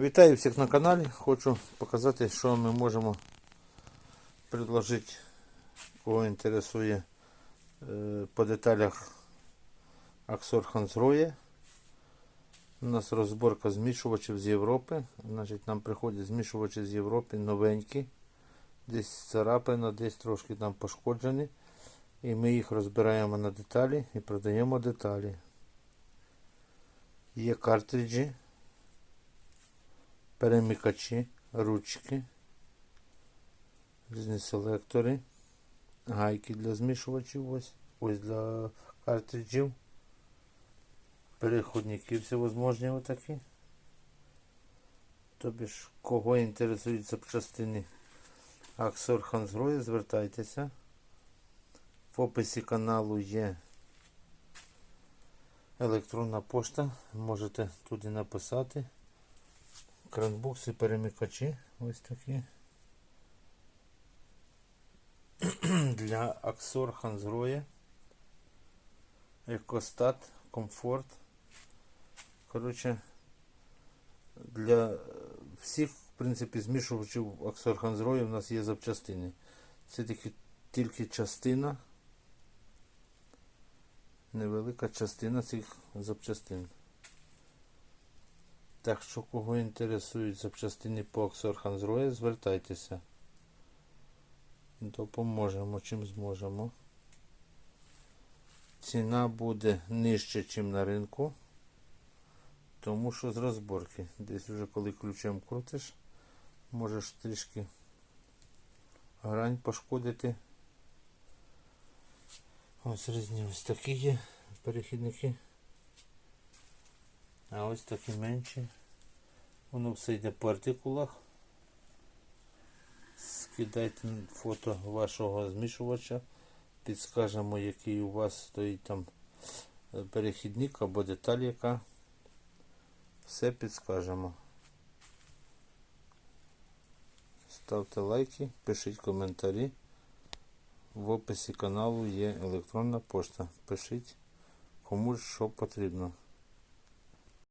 Вітаю всіх на каналі. Хочу показати, що ми можемо предложити, кого інтересує е, по деталях Аксор Хансроє. У нас розборка змішувачів з Європи. Значить, нам приходять змішувачі з Європи новенькі. Десь царапина, десь трошки там пошкоджені. І ми їх розбираємо на деталі і продаємо деталі. Є картриджі перемикачі, ручки, різні селектори, гайки для змішувачів, ось, ось для картриджів, переходники всевозможні отакі. Тобі ж, кого інтересують запчастини Аксор Хансгрої, звертайтеся. В описі каналу є електронна пошта, можете туди написати. Кранбукси перемикачі ось такі. Для Аксор Ханзроя. Екостат, комфорт. Коротше, для всіх, в принципі, змішувачів Аксор Ханзроя у нас є запчастини. Це тільки, тільки частина. Невелика частина цих запчастин. Так що кого інтересують запчастини по Оксорханзрої, звертайтеся. Допоможемо чим зможемо. Ціна буде нижче, ніж на ринку. Тому що з розборки. Десь вже коли ключем крутиш, можеш трішки грань пошкодити. Ось різні ось такі є перехідники. А ось такі менші. Воно все йде по артикулах. Скидайте фото вашого змішувача. Підскажемо, який у вас стоїть там е, перехідник або деталь яка. Все підскажемо. Ставте лайки, пишіть коментарі. В описі каналу є електронна пошта. Пишіть кому що потрібно.